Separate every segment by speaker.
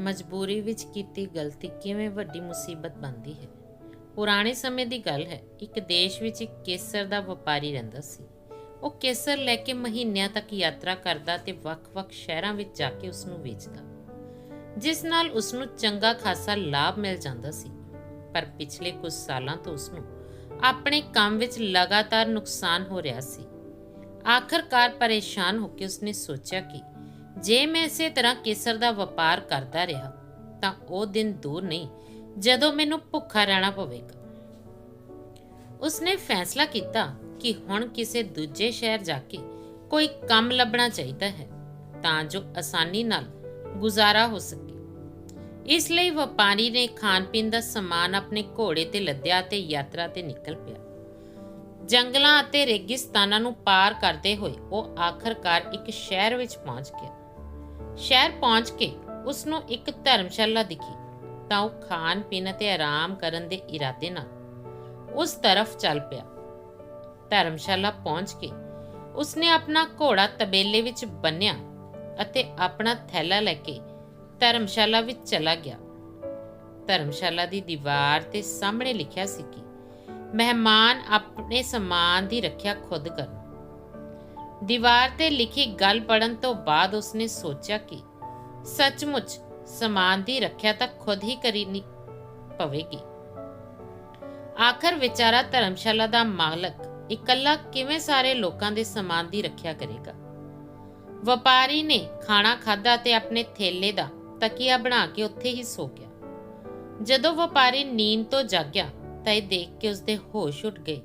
Speaker 1: ਮਜਬੂਰੀ ਵਿੱਚ ਕੀਤੀ ਗਲਤੀ ਕਿਵੇਂ ਵੱਡੀ ਮੁਸੀਬਤ ਬਣਦੀ ਹੈ? ਪੁਰਾਣੇ ਸਮੇਂ ਦੀ ਗੱਲ ਹੈ, ਇੱਕ ਦੇਸ਼ ਵਿੱਚ ਇੱਕ ਕੇਸਰ ਦਾ ਵਪਾਰੀ ਰਹਿੰਦਾ ਸੀ। ਉਹ ਕੇਸਰ ਲੈ ਕੇ ਮਹੀਨਿਆਂ ਤੱਕ ਯਾਤਰਾ ਕਰਦਾ ਤੇ ਵੱਖ-ਵੱਖ ਸ਼ਹਿਰਾਂ ਵਿੱਚ ਜਾ ਕੇ ਉਸ ਨੂੰ ਵੇਚਦਾ। ਜਿਸ ਨਾਲ ਉਸ ਨੂੰ ਚੰਗਾ ਖਾਸਾ ਲਾਭ ਮਿਲ ਜਾਂਦਾ ਸੀ। ਪਰ ਪਿਛਲੇ ਕੁਝ ਸਾਲਾਂ ਤੋਂ ਉਸ ਨੂੰ ਆਪਣੇ ਕੰਮ ਵਿੱਚ ਲਗਾਤਾਰ ਨੁਕਸਾਨ ਹੋ ਰਿਹਾ ਸੀ। ਆਖਰਕਾਰ ਪਰੇਸ਼ਾਨ ਹੋ ਕੇ ਉਸਨੇ ਸੋਚਿਆ ਕਿ ਜੇ ਮੈਂ ਇਸੇ ਤਰ੍ਹਾਂ ਕੇਸਰ ਦਾ ਵਪਾਰ ਕਰਦਾ ਰਿਹਾ, ਤਾਂ ਉਹ ਦਿਨ ਦੂਰ ਨਹੀਂ, ਜਦੋਂ ਮੈਨੂੰ ਭੁੱਖਾ ਰਹਿਣਾ ਪਵੇਗਾ। ਉਸਨੇ ਫੈਸਲਾ ਕੀਤਾ ਕਿ ਹੁਣ ਕਿਸੇ ਦੂਜੇ ਸ਼ਹਿਰ ਜਾ ਕੇ ਕੋਈ ਕੰਮ ਲੱਭਣਾ ਚਾਹੀਦਾ ਹੈ, ਤਾਂ ਜੋ ਆਸਾਨੀ ਨਾਲ ਗੁਜ਼ਾਰਾ ਹੋ ਸਕੇ। ਇਸ ਲਈ ਵਪਾਰੀ ਨੇ ਖਾਣ ਪੀਣ ਦਾ ਸਮਾਨ ਆਪਣੇ ਘੋੜੇ ਤੇ ਲੱਦਿਆ ਤੇ ਯਾਤਰਾ ਤੇ ਨਿਕਲ ਪਿਆ। ਜੰਗਲਾਂ ਅਤੇ ਰੇਗਿਸਤਾਨਾਂ ਨੂੰ ਪਾਰ ਕਰਦੇ ਹੋਏ ਉਹ ਆਖਰਕਾਰ ਇੱਕ ਸ਼ਹਿਰ ਵਿੱਚ ਪਹੁੰਚ ਗਿਆ। ਸ਼ਹਿਰ ਪਹੁੰਚ ਕੇ ਉਸ ਨੂੰ ਇੱਕ ਧਰਮਸ਼ਾਲਾ ਦਿਖੀ, ਤਾਂ ਉਹ ਖਾਣ ਪੀਣ ਅਤੇ ਆਰਾਮ ਕਰਨ ਦੇ ਇਰਾਦੇ ਨਾਲ ਉਸ ਤਰਫ ਚੱਲ ਪਿਆ। ਧਰਮਸ਼ਾਲਾ ਪਹੁੰਚ ਕੇ ਉਸਨੇ ਆਪਣਾ ਘੋੜਾ ਤਬੇਲੇ ਵਿੱਚ ਬੰਨਿਆ ਅਤੇ ਆਪਣਾ ਥੈਲਾ ਲੈ ਕੇ ਧਰਮਸ਼ਾਲਾ ਵਿੱਚ ਚਲਾ ਗਿਆ। ਧਰਮਸ਼ਾਲਾ ਦੀ ਦੀਵਾਰ ਤੇ ਸਾਹਮਣੇ ਲਿਖਿਆ ਸੀ ਕਿ ਮਹਿਮਾਨ ਆਪਣੇ ਸਮਾਨ ਦੀ ਰੱਖਿਆ ਖੁਦ ਕਰਨ। ਦੀਵਾਰ ਤੇ ਲਿਖੀ ਗੱਲ ਪੜਨ ਤੋਂ ਬਾਅਦ ਉਸਨੇ ਸੋਚਿਆ ਕਿ ਸੱਚਮੁੱਚ ਸਮਾਨ ਦੀ ਰੱਖਿਆ ਤਾਂ ਖੁਦ ਹੀ ਕਰਨੀ ਪਵੇਗੀ। ਆਖਰ ਵਿਚਾਰਾ ਧਰਮਸ਼ਾਲਾ ਦਾ ਮਾਲਕ ਇਕੱਲਾ ਕਿਵੇਂ ਸਾਰੇ ਲੋਕਾਂ ਦੇ ਸਮਾਨ ਦੀ ਰੱਖਿਆ ਕਰੇਗਾ? ਵਪਾਰੀ ਨੇ ਖਾਣਾ ਖਾਧਾ ਤੇ ਆਪਣੇ ਥੇਲੇ ਦਾ ਤਕੀਆ ਬਣਾ ਕੇ ਉੱਥੇ ਹੀ ਸੋ ਗਿਆ। ਜਦੋਂ ਵਪਾਰੀ ਨੀਂਦ ਤੋਂ ਜਾਗਿਆ ਤਾਂ ਇਹ ਦੇਖ ਕੇ ਉਸਦੇ ਹੋਸ਼ ਉੱਡ ਗਏ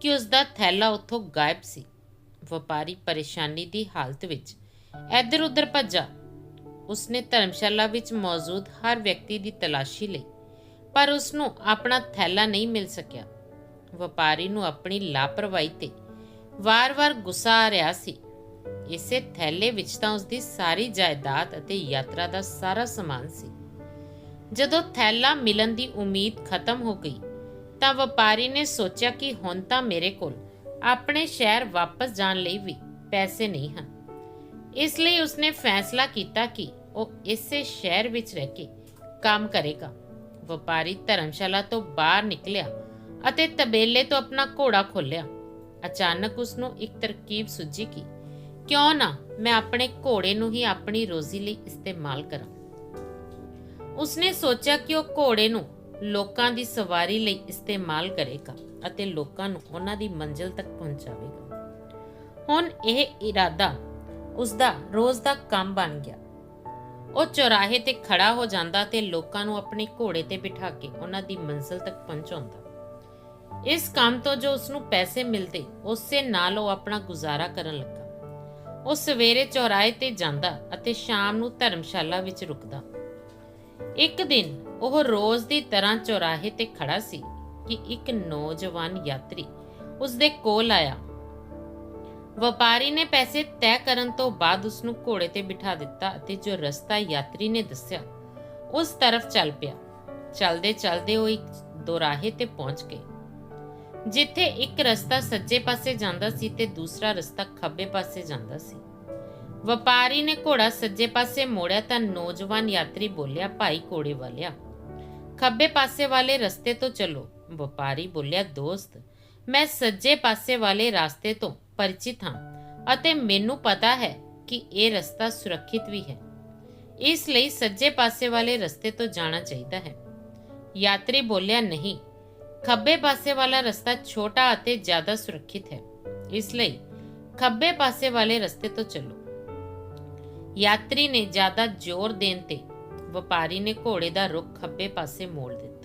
Speaker 1: ਕਿ ਉਸਦਾ ਥੈਲਾ ਉੱਥੋਂ ਗਾਇਬ ਸੀ। ਵਪਾਰੀ ਪਰੇਸ਼ਾਨੀ ਦੀ ਹਾਲਤ ਵਿੱਚ ਇੱਧਰ ਉੱਧਰ ਭੱਜਾ। ਉਸਨੇ ਧਰਮਸ਼ਾਲਾ ਵਿੱਚ ਮੌਜੂਦ ਹਰ ਵਿਅਕਤੀ ਦੀ ਤਲਾਸ਼ੀ ਲਈ, ਪਰ ਉਸ ਨੂੰ ਆਪਣਾ ਥੈਲਾ ਨਹੀਂ ਮਿਲ ਸਕਿਆ। ਵਪਾਰੀ ਨੂੰ ਆਪਣੀ ਲਾਪਰਵਾਹੀ ਤੇ ਵਾਰ-ਵਾਰ ਗੁੱਸਾ ਆ ਰਿਹਾ ਸੀ। ਇਸੇ ਥੈਲੇ ਵਿੱਚ ਤਾਂ ਉਸਦੀ ਸਾਰੀ ਜਾਇਦਾਦ ਅਤੇ ਯਾਤਰਾ ਦਾ ਸਾਰਾ ਸਮਾਨ ਸੀ। ਜਦੋਂ ਥੈਲਾ ਮਿਲਣ ਦੀ ਉਮੀਦ ਖਤਮ ਹੋ ਗਈ, ਤਾਂ ਵਪਾਰੀ ਨੇ ਸੋਚਿਆ ਕਿ ਹੁਣ ਤਾਂ ਮੇਰੇ ਕੋਲ ਆਪਣੇ ਸ਼ਹਿਰ ਵਾਪਸ ਜਾਣ ਲਈ ਵੀ ਪੈਸੇ ਨਹੀਂ ਹਨ। ਇਸ ਲਈ ਉਸਨੇ ਫੈਸਲਾ ਕੀਤਾ ਕਿ ਉਹ ਇਸੇ ਸ਼ਹਿਰ ਵਿੱਚ ਰਹਿ ਕੇ ਕੰਮ ਕਰੇਗਾ। ਵਪਾਰੀ ਧਰਮਸ਼ਾਲਾ ਤੋਂ ਬਾਹਰ ਨਿਕਲਿਆ ਅਤੇ ਤਬੇਲੇ ਤੋਂ ਆਪਣਾ ਘੋੜਾ ਖੋਲਿਆ ਅਚਾਨਕ ਉਸ ਨੂੰ ਇੱਕ ਤਰਕੀਬ ਸੁੱਝੀ ਕਿ ਕਿਉਂ ਨਾ ਮੈਂ ਆਪਣੇ ਘੋੜੇ ਨੂੰ ਹੀ ਆਪਣੀ ਰੋਜ਼ੀ ਲਈ ਇਸਤੇਮਾਲ ਕਰਾਂ। ਉਸਨੇ ਸੋਚਿਆ ਕਿ ਉਹ ਘੋੜੇ ਨੂੰ ਲੋਕਾਂ ਦੀ ਸਵਾਰੀ ਲਈ ਇਸਤੇਮਾਲ ਕਰੇਗਾ। ਅਤੇ ਲੋਕਾਂ ਨੂੰ ਉਹਨਾਂ ਦੀ ਮੰਜ਼ਿਲ ਤੱਕ ਪਹੁੰਚਾਵੇਗਾ। ਹੁਣ ਇਹ ਇਰਾਦਾ ਉਸਦਾ ਰੋਜ਼ ਦਾ ਕੰਮ ਬਣ ਗਿਆ। ਉਹ ਚੌਰਾਹੇ ਤੇ ਖੜਾ ਹੋ ਜਾਂਦਾ ਤੇ ਲੋਕਾਂ ਨੂੰ ਆਪਣੇ ਘੋੜੇ ਤੇ ਬਿਠਾ ਕੇ ਉਹਨਾਂ ਦੀ ਮੰਜ਼ਿਲ ਤੱਕ ਪਹੁੰਚਾਉਂਦਾ। ਇਸ ਕੰਮ ਤੋਂ ਜੋ ਉਸ ਨੂੰ ਪੈਸੇ ਮਿਲਦੇ, ਉਸੇ ਨਾਲ ਉਹ ਆਪਣਾ ਗੁਜ਼ਾਰਾ ਕਰਨ ਲੱਗਾ। ਉਹ ਸਵੇਰੇ ਚੌਰਾਹੇ ਤੇ ਜਾਂਦਾ ਅਤੇ ਸ਼ਾਮ ਨੂੰ ਧਰਮਸ਼ਾਲਾ ਵਿੱਚ ਰੁਕਦਾ। ਇੱਕ ਦਿਨ ਉਹ ਰੋਜ਼ ਦੀ ਤਰ੍ਹਾਂ ਚੌਰਾਹੇ ਤੇ ਖੜਾ ਸੀ। ਕਿ ਇੱਕ ਨੌਜਵਾਨ ਯਾਤਰੀ ਉਸ ਦੇ ਕੋਲ ਆਇਆ। ਵਪਾਰੀ ਨੇ ਪੈਸੇ ਤੈਅ ਕਰਨ ਤੋਂ ਬਾਅਦ ਉਸ ਨੂੰ ਘੋੜੇ ਤੇ ਬਿਠਾ ਦਿੱਤਾ ਅਤੇ ਜੋ ਰਸਤਾ ਯਾਤਰੀ ਨੇ ਦੱਸਿਆ, ਉਸ ਤਰਫ ਚੱਲ ਪਿਆ। ਚਲਦੇ ਚਲਦੇ ਉਹ ਇੱਕ ਦੋਰਾਹੇ ਤੇ ਪਹੁੰਚ ਗਏ। ਜਿੱਥੇ ਇੱਕ ਰਸਤਾ ਸੱਜੇ ਪਾਸੇ ਜਾਂਦਾ ਸੀ ਤੇ ਦੂਸਰਾ ਰਸਤਾ ਖੱਬੇ ਪਾਸੇ ਜਾਂਦਾ ਸੀ। ਵਪਾਰੀ ਨੇ ਘੋੜਾ ਸੱਜੇ ਪਾਸੇ ਮੋੜਿਆ ਤਾਂ ਨੌਜਵਾਨ ਯਾਤਰੀ ਬੋਲਿਆ, ਭਾਈ ਘੋੜੇ ਵਾਲਿਆ, ਖੱਬੇ ਪਾਸੇ ਵਾਲੇ ਰਸਤੇ ਤੋਂ ਚਲੋ। ਵਪਾਰੀ ਬੋਲਿਆ, ਦੋਸਤ, ਮੈਂ ਸੱਜੇ ਪਾਸੇ ਵਾਲੇ ਰਸਤੇ ਤੋਂ ਪਰਿਚਿਤ ਹਾਂ ਅਤੇ ਮੈਨੂੰ ਪਤਾ ਹੈ ਕਿ ਇਹ ਰਸਤਾ ਸੁਰੱਖਿਅਤ ਵੀ ਹੈ। ਇਸ ਲਈ ਸੱਜੇ ਪਾਸੇ ਵਾਲੇ ਰਸਤੇ ਤੋਂ ਜਾਣਾ ਚਾਹੀਦਾ ਹੈ। ਯਾਤਰੀ ਬੋਲਿਆ, ਨਹੀਂ, ਖੱਬੇ ਪਾਸੇ ਵਾਲਾ ਰਸਤਾ ਛੋਟਾ ਅਤੇ ਜ਼ਿਆਦਾ ਸੁਰੱਖਿਅਤ ਹੈ। ਇਸ ਲਈ ਖੱਬੇ ਪਾਸੇ ਵਾਲੇ ਰਸਤੇ ਤੋਂ ਚੱਲੋ। ਯਾਤਰੀ ਨੇ ਜ਼ਿਆਦਾ ਜ਼ੋਰ ਦੇਣ ਤੇ ਵਪਾਰੀ ਨੇ ਘੋੜੇ ਦਾ ਰੁਖ ਖੱਬੇ ਪਾਸੇ ਮੋੜ ਦਿੱਤਾ।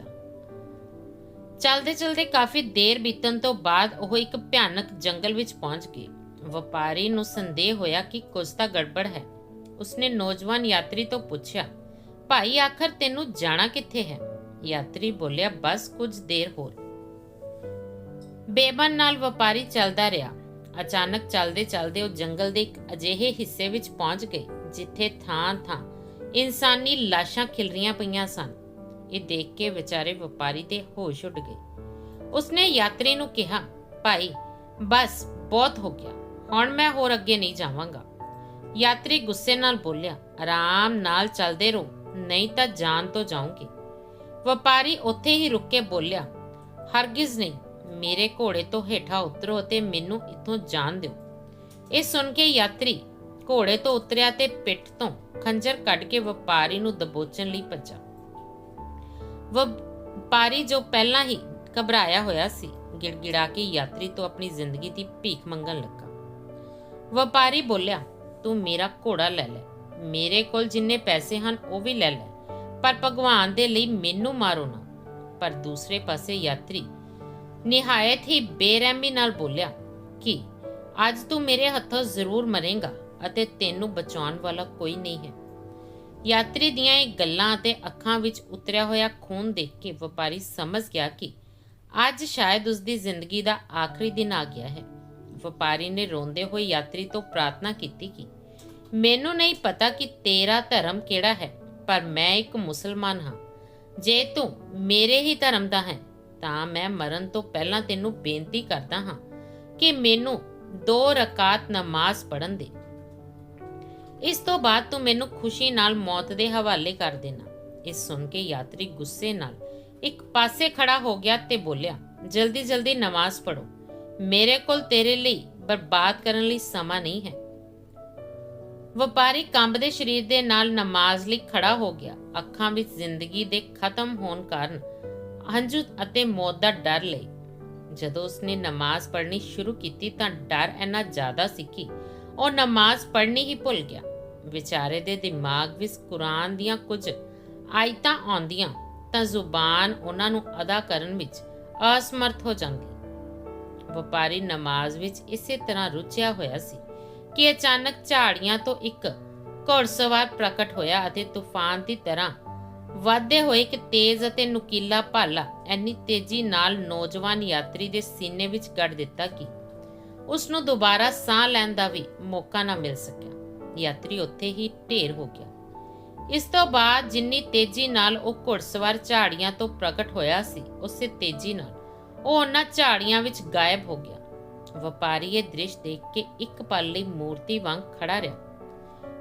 Speaker 1: ਚਲਦੇ ਚਲਦੇ ਕਾਫੀ ਦੇਰ ਬੀਤਣ ਤੋਂ ਬਾਅਦ ਉਹ ਇੱਕ ਭਿਆਨਕ ਜੰਗਲ ਵਿੱਚ ਪਹੁੰਚ ਗਏ ਵਪਾਰੀ ਨੂੰ ਸੰਦੇਹ ਹੋਇਆ ਕਿ ਕੁਝ ਤਾਂ ਗੜਬੜ ਹੈ। ਉਸਨੇ ਨੌਜਵਾਨ ਯਾਤਰੀ ਤੋਂ ਪੁੱਛਿਆ, ਭਾਈ, ਆਖਰ ਤੈਨੂੰ ਜਾਣਾ ਕਿੱਥੇ ਹੈ? ਯਾਤਰੀ ਬੋਲਿਆ, ਬਸ ਕੁਝ ਦੇਰ ਹੋਰ। ਬੇਬਨ ਨਾਲ ਵਪਾਰੀ ਚੱਲਦਾ ਰਿਹਾ। ਅਚਾਨਕ ਚੱਲਦੇ ਚੱਲਦੇ ਉਹ ਜੰਗਲ ਦੇ ਇੱਕ ਅਜਿਹੇ ਹਿੱਸੇ ਵਿੱਚ ਪਹੁੰਚ ਗਏ, ਜਿੱਥੇ ਥਾਂ-ਥਾਂ ਇਨਸਾਨੀ ਲਾਸ਼ਾਂ ਖਿਲਰੀਆਂ ਪਈਆਂ ਸਨ। ਇਹ ਦੇਖ ਕੇ ਵਿਚਾਰੇ ਵਪਾਰੀ ਤੇ ਹੋਸ਼ ਉੱਡ ਗਏ। ਉਸਨੇ ਯਾਤਰੀ ਨੂੰ ਕਿਹਾ, ਭਾਈ, ਬਸ, ਬਹੁਤ ਹੋ ਗਿਆ। ਹੁਣ ਮੈਂ ਹੋਰ ਅੱਗੇ ਨਹੀਂ ਜਾਵਾਂਗਾ। ਯਾਤਰੀ ਗੁੱਸੇ ਨਾਲ ਬੋਲਿਆ, ਆਰਾਮ ਨਾਲ ਚੱਲਦੇ ਰਹੋ, ਨਹੀਂ ਤਾਂ ਜਾਨ ਤੋਂ ਜਾਊਂਗੀ ਵਪਾਰੀ ਉੱਥੇ ਹੀ ਰੁਕ ਕੇ ਬੋਲਿਆ, ਹਰਗਿਜ਼ ਨਹੀਂ, ਮੇਰੇ ਘੋੜੇ ਤੋਂ ਹੇਠਾਂ ਉਤਰੋ ਅਤੇ ਮੈਨੂੰ ਇੱਥੋਂ ਜਾਣ ਦਿਓ। ਇਹ ਸੁਣ ਕੇ ਯਾਤਰੀ ਘੋੜੇ ਤੋਂ ਉਤਰਿਆ ਤੇ ਪਿੱਠ ਤੋਂ ਖੰਜਰ ਕੱਢ ਕੇ ਵਪਾਰੀ ਨੂੰ ਦਬੋਚਣ ਲਈ ਭੱਜਾ। ਵਪਾਰੀ ਜੋ ਪਹਿਲਾਂ ਹੀ ਘਬਰਾਇਆ ਹੋਇਆ ਸੀ ਗਿੜਗਿੜਾ ਕੇ ਯਾਤਰੀ ਤੋਂ ਆਪਣੀ ਜ਼ਿੰਦਗੀ ਦੀ ਭੀਖ ਮੰਗਣ ਲੱਗਾ ਵਪਾਰੀ ਬੋਲਿਆ ਤੂੰ ਮੇਰਾ ਘੋੜਾ ਲੈ ਲੈ ਮੇਰੇ ਕੋਲ ਜਿੰਨੇ ਪੈਸੇ ਹਨ ਉਹ ਵੀ ਲੈ ਲੈ ਪਰ ਭਗਵਾਨ ਦੇ ਲਈ ਮੈਨੂੰ ਮਾਰੋ ਨਾ ਪਰ ਦੂਸਰੇ ਪਾਸੇ ਯਾਤਰੀ ਨਿਹਾਇਤ ਹੀ ਬੇਰਹਿਮੀ ਨਾਲ ਬੋਲਿਆ ਕਿ ਅੱਜ ਤੂੰ ਮੇਰੇ ਹੱਥੋਂ ਜ਼ਰੂਰ ਮਰੇਗਾ ਅਤੇ ਤੈਨੂੰ ਬਚਾਉਣ ਵਾਲਾ ਕੋਈ ਨਹੀਂ ਹੈ ਯਾਤਰੀ ਦੀਆਂ ਇਹ ਗੱਲਾਂ ਅਤੇ ਅੱਖਾਂ ਵਿੱਚ ਉਤਰਿਆ ਹੋਇਆ ਖੂਨ ਦੇਖ ਕੇ ਵਪਾਰੀ ਸਮਝ ਗਿਆ ਕਿ ਅੱਜ ਸ਼ਾਇਦ ਉਸ ਦੀ ਜ਼ਿੰਦਗੀ ਦਾ ਆਖਰੀ ਦਿਨ ਆ ਗਿਆ ਹੈ। ਵਪਾਰੀ ਨੇ ਰੋਂਦੇ ਹੋਏ ਯਾਤਰੀ ਤੋਂ ਪ੍ਰਾਰਥਨਾ ਕੀਤੀ ਕਿ ਮੈਨੂੰ ਨਹੀਂ ਪਤਾ ਕਿ ਤੇਰਾ ਧਰਮ ਕਿਹੜਾ ਹੈ, ਪਰ ਮੈਂ ਇੱਕ ਮੁਸਲਮਾਨ ਹਾਂ। ਜੇ ਤੂੰ ਮੇਰੇ ਹੀ ਧਰਮ ਦਾ ਹੈ, ਤਾਂ ਮੈਂ ਮਰਨ ਤੋਂ ਪਹਿਲਾਂ ਤੈਨੂੰ ਬੇਨਤੀ ਕਰਦਾ ਹਾਂ ਕਿ ਮੈਨੂੰ ਦੋ ਰਕਾਤ ਨਮਾਜ਼ ਪੜਨ ਦੇ। ਇਸ ਤੋਂ ਬਾਅਦ ਤੂੰ ਮੈਨੂੰ ਖੁਸ਼ੀ ਨਾਲ ਮੌਤ ਦੇ ਹਵਾਲੇ ਕਰ ਦੇਣਾ। ਇਹ ਸੁਣ ਕੇ ਯਾਤਰੀ ਗੁੱਸੇ ਨਾਲ ਇੱਕ ਪਾਸੇ ਖੜਾ ਹੋ ਗਿਆ ਤੇ ਬੋਲਿਆ, ਜਲਦੀ ਜਲਦੀ ਨਮਾਜ਼ ਪੜੋ ਮੇਰੇ ਕੋਲ ਤੇਰੇ ਲਈ ਬਰਬਾਦ ਕਰਨ ਲਈ ਸਮਾਂ ਨਹੀਂ ਹੈ। ਵਪਾਰੀ ਕੰਬਦੇ ਸਰੀਰ ਦੇ ਨਾਲ ਨਮਾਜ਼ ਲਈ ਖੜਾ ਹੋ ਗਿਆ। ਅੱਖਾਂ ਵਿੱਚ ਜ਼ਿੰਦਗੀ ਦੇ ਖਤਮ ਹੋਣ ਕਾਰਨ ਹੰਝੂ ਅਤੇ ਮੌਤ ਦਾ ਡਰ ਲਈ। ਜਦੋਂ ਉਸਨੇ ਨਮਾਜ਼ ਪੜ੍ਹਨੀ ਸ਼ੁਰੂ ਕੀਤੀ ਤਾਂ ਡਰ ਇੰਨਾ ਜ਼ਿਆਦਾ ਸੀ ਕਿ ਉਹ ਨਮਾਜ਼ ਪੜ੍ਹਨੀ ਹੀ ਭੁੱਲ ਗਿਆ। ਵਿਚਾਰੇ ਦੇ ਦਿਮਾਗ ਵਿੱਚ ਕੁਰਾਨ ਦੀਆਂ ਕੁਝ ਆਇਤਾਂ ਆਉਂਦੀਆਂ ਤਾਂ ਜ਼ੁਬਾਨ ਉਹਨਾਂ ਨੂੰ ਅਦਾ ਕਰਨ ਵਿੱਚ ਅਸਮਰਥ ਹੋ ਜਾਂਦੀ। ਵਪਾਰੀ ਨਮਾਜ਼ ਵਿੱਚ ਇਸੇ ਤਰ੍ਹਾਂ ਰੁੱਝਿਆ ਹੋਇਆ ਸੀ ਕਿ ਅਚਾਨਕ ਝਾੜੀਆਂ ਤੋਂ ਇੱਕ ਘੋੜਸਵਾਰ ਪ੍ਰਕਟ ਹੋਇਆ ਅਤੇ ਤੂਫਾਨ ਦੀ ਤਰ੍ਹਾਂ ਵਧਦੇ ਹੋਏ ਇੱਕ ਤੇਜ਼ ਅਤੇ ਨੁਕੀਲਾ ਭਾਲਾ ਐਨੀ ਤੇਜ਼ੀ ਨਾਲ ਨੌਜਵਾਨ ਯਾਤਰੀ ਦੇ ਸੀਨੇ ਵਿੱਚ ਗੱਡ ਦਿੱਤਾ ਕਿ ਉਸ ਨੂੰ ਦੁਬਾਰਾ ਸਾਹ ਲੈਣ ਦਾ ਵੀ ਮੌਕਾ ਨਾ ਮਿਲ ਸਕਿਆ। ਯਾਤਰੀ ਉੱਥੇ ਹੀ ਢੇਰ ਹੋ ਗਿਆ। ਇਸ ਤੋਂ ਬਾਅਦ ਜਿੰਨੀ ਤੇਜ਼ੀ ਨਾਲ ਉਹ ਘੁੜਸਵਾਰ ਝਾੜੀਆਂ ਤੋਂ ਪ੍ਰਗਟ ਹੋਇਆ ਸੀ, ਉਸੇ ਤੇਜ਼ੀ ਨਾਲ ਉਹ ਉਹਨਾਂ ਝਾੜੀਆਂ ਵਿੱਚ ਗਾਇਬ ਹੋ ਗਿਆ। ਵਪਾਰੀ ਇਹ ਦ੍ਰਿਸ਼ ਦੇਖ ਕੇ ਇੱਕ ਪਲ ਲਈ ਮੂਰਤੀ ਵਾਂਗ ਖੜਾ ਰਿਹਾ।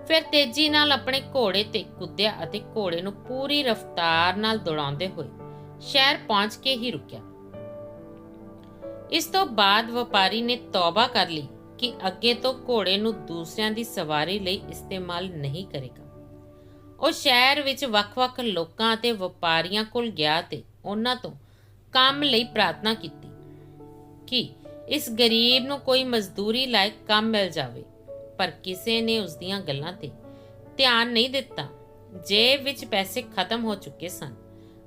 Speaker 1: ਫਿਰ ਤੇਜ਼ੀ ਨਾਲ ਆਪਣੇ ਘੋੜੇ ਤੇ ਕੁੱਦਿਆ ਅਤੇ ਘੋੜੇ ਨੂੰ ਪੂਰੀ ਰਫ਼ਤਾਰ ਨਾਲ ਦੌੜਾਉਂਦੇ ਹੋਏ ਸ਼ਹਿਰ ਪਹੁੰਚ ਕੇ ਹੀ ਰੁਕਿਆ। ਇਸ ਤੋਂ ਬਾਅਦ ਵਪਾਰੀ ਨੇ ਤੌਬਾ ਕਰ ਲਈ ਕਿ ਅੱਗੇ ਤੋਂ ਘੋੜੇ ਨੂੰ ਦੂਸਰਿਆਂ ਦੀ ਸਵਾਰੀ ਲਈ ਇਸਤੇਮਾਲ ਨਹੀਂ ਕਰੇਗਾ। ਉਹ ਸ਼ਹਿਰ ਵਿੱਚ ਵੱਖ-ਵੱਖ ਲੋਕਾਂ ਅਤੇ ਵਪਾਰੀਆਂ ਕੋਲ ਗਿਆ ਤੇ ਉਹਨਾਂ ਤੋਂ ਕੰਮ ਲਈ ਪ੍ਰਾਰਥਨਾ ਕੀਤੀ ਕਿ ਇਸ ਗਰੀਬ ਨੂੰ ਕੋਈ ਮਜ਼ਦੂਰੀ ਲਾਇਕ ਕੰਮ ਮਿਲ ਜਾਵੇ, ਪਰ ਕਿਸੇ ਨੇ ਉਸ ਦੀਆਂ ਗੱਲਾਂ ਤੇ ਧਿਆਨ ਨਹੀਂ ਦਿੱਤਾ। ਜੇਬ ਵਿੱਚ ਪੈਸੇ ਖਤਮ ਹੋ ਚੁੱਕੇ ਸਨ